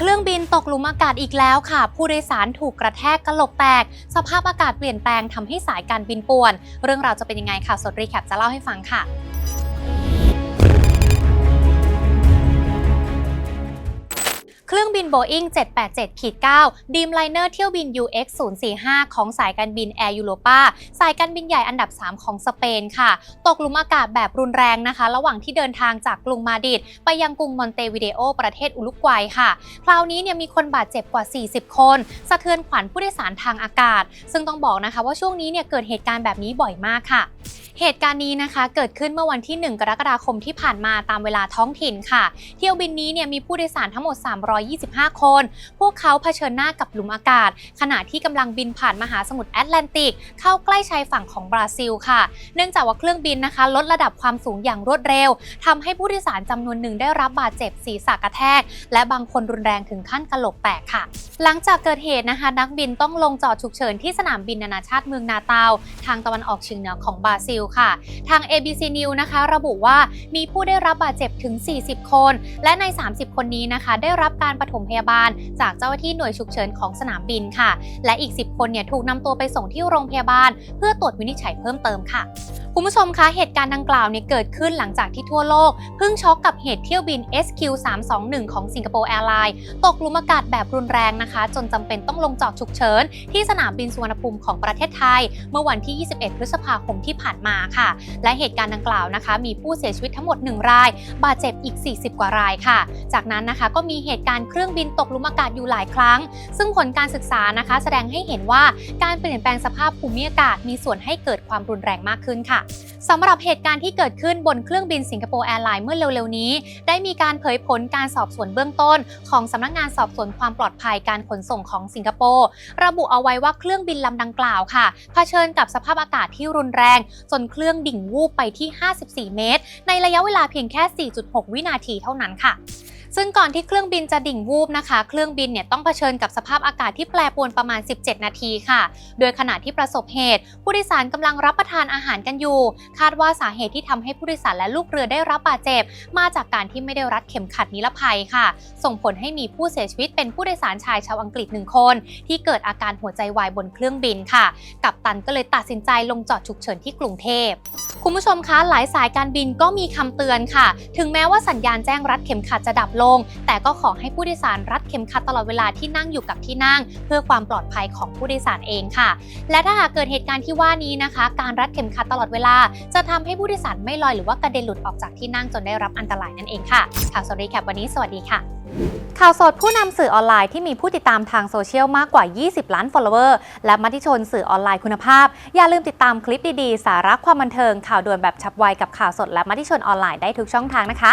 เครื่องบินตกหลุมอากาศอีกแล้วค่ะ ผู้โดยสารถูกกระแทกกระโหลกแตก สภาพอากาศเปลี่ยนแปลงทำให้สายการบินป่วน เรื่องราวจะเป็นยังไงค่ะ สดรีแคปจะเล่าให้ฟังค่ะ รื่องบิน Boeing 787-9 Dreamliner เที่ยวบิน UX 045 ของสายการบิน Air Europa สายการบินใหญ่อันดับ 3 ของสเปนค่ะ ตกหลุมอากาศแบบรุนแรงนะคะ ระหว่างที่เดินทางจากกรุงมาดริดไปยังกรุงมอนเตวิเดโอ ประเทศอุรุกวัยค่ะ คราวนี้เนี่ยมีคนบาดเจ็บกว่า 40 คน สะเทือนขวัญผู้โดยสารทางอากาศ ซึ่งต้องบอกนะคะว่าช่วงนี้เนี่ยเกิดเหตุการณ์แบบนี้บ่อยมากค่ะ เหตุการณ์นี้นะคะเกิดขึ้นเมื่อวันที่ 1 กรกฎาคมที่ผ่านมาตามเวลาท้องถิ่นค่ะ เที่ยวบินนี้เนี่ยมีผู้โดยสารทั้งหมด 325 คน พวกเขาเผชิญหน้ากับหลุมอากาศ ขณะที่กำลังบินผ่านมหาสมุทรแอตแลนติก เข้าใกล้ชายฝั่งของบราซิลค่ะ เนื่องจากว่าเครื่องบินนะคะ ลดระดับความสูงอย่างรวดเร็วทำให้ผู้โดยสารจำนวนหนึ่งได้รับบาดเจ็บศีรษะกระแทก และบางคนรุนแรงถึงขั้นกระโหลกแตกค่ะ หลังจากเกิดเหตุนะคะ นักบินต้องลงจอดฉุกเฉินที่สนามบินนานาชาติเมืองนาตาลทางตะวันออกเฉียงเหนือของบราซิลค่ะ ทาง ABC News นะคะ ระบุว่ามีผู้ได้รับบาดเจ็บถึง 40 คน และใน 30 คนนี้นะคะ ได้รับการปฐมพยาบาล จากเจ้าหน้าที่หน่วยฉุกเฉินของสนามบินค่ะ และอีก 10 คนเนี่ยถูกนำตัวไปส่งที่โรงพยาบาล เพื่อตรวจวินิจฉัยเพิ่มเติมค่ะ คุณผู้ชมคะเหตุการณ์ดังกล่าวเนี่ยเกิดขึ้นหลังจากที่ทั่วโลก เพิ่งช็อกกับเหตุเที่ยวบิน SQ321 ของสิงคโปร์แอร์ไลน์ตกลุมอากาศแบบรุนแรงนะคะ จนจำเป็นต้องลงจอดฉุกเฉิน ที่สนามบินสุวรรณภูมิของประเทศไทย เมื่อวันที่ 21 พฤษภาคมที่ผ่านมาค่ะ และเหตุการณ์ดังกล่าวนะคะ มีผู้เสียชีวิตทั้งหมด 1 ราย บาดเจ็บอีก 40 กว่ารายค่ะ จากนั้นนะคะก็มีเหตุการณ์เครื่องบินตกลุมอากาศอยู่หลายครั้ง ซึ่งผลการศึกษานะคะ แสดงให้เห็นว่าการเปลี่ยนแปลงสภาพภูมิอากาศมีส่วนให้เกิดความรุนแรงมากขึ้นค่ะสำหรับเหตุการณ์ที่เกิดขึ้นบนเครื่องบินสิงคโปร์แอร์ไลน์เมื่อเร็วๆนี้ ได้มีการเผยผลการสอบสวนเบื้องต้น ของสำนักงานสอบสวนความปลอดภัยการขนส่งของสิงคโปร์ระบุเอาไว้ว่าเครื่องบินลำดังกล่าวค่ะเผชิญกับสภาพอากาศที่รุนแรง จนเครื่องดิ่งวูบไปที่ 54 เมตร ในระยะเวลาเพียงแค่ 4.6 วินาทีเท่านั้นค่ะ ซึ่งก่อนที่เครื่องบินจะดิ่งวูบนะคะ เครื่องบินเนี่ยต้องเผชิญกับสภาพอากาศที่แปรปรวนประมาณ 17 นาทีค่ะ โดยขณะที่ประสบเหตุ ผู้โดยสารกำลังรับประทานอาหารกันอยู่ คาดว่าสาเหตุที่ทำให้ผู้โดยสารและลูกเรือได้รับบาดเจ็บ มาจากการที่ไม่ได้รัดเข็มขัดนิรภัยค่ะ ส่งผลให้มีผู้เสียชีวิตเป็นผู้โดยสารชายชาวอังกฤษหนึ่งคน ที่เกิดอาการหัวใจวายบนเครื่องบินค่ะ กัปตันก็เลยตัดสินใจลงจอดฉุกเฉินที่กรุงเทพคุณผู้ชมคะหลายสายการบินก็มีคำเตือนค่ะ ถึงแม้ว่าสัญญาณแจ้งรัดเข็มขัดจะดับลง แต่ก็ขอให้ผู้โดยสารรัดเข็มขัดตลอดเวลาที่นั่งอยู่กับที่นั่ง เพื่อความปลอดภัยของผู้โดยสารเองค่ะ และถ้าหากเกิดเหตุการณ์ที่ว่านี้นะคะ การรัดเข็มขัดตลอดเวลา จะทำให้ผู้โดยสารไม่ลอยหรือว่ากระเด็นหลุดออกจากที่นั่งจนได้รับอันตรายนั่นเองค่ะข่าวสดรีแคปวันนี้สวัสดีค่ะข่าวสดผู้นำสื่อออนไลน์ที่มีผู้ติดตามทางโซเชียลมากกว่า 20 ล้าน follower และมติชนสื่อออนไลน์คุณภาพ อย่าลืมติดตามคลิปดี ๆ สาระความบันเทิงข่าวด่วนแบบฉับไวกับข่าวสดและมติชนออนไลน์ได้ทุกช่องทางนะคะ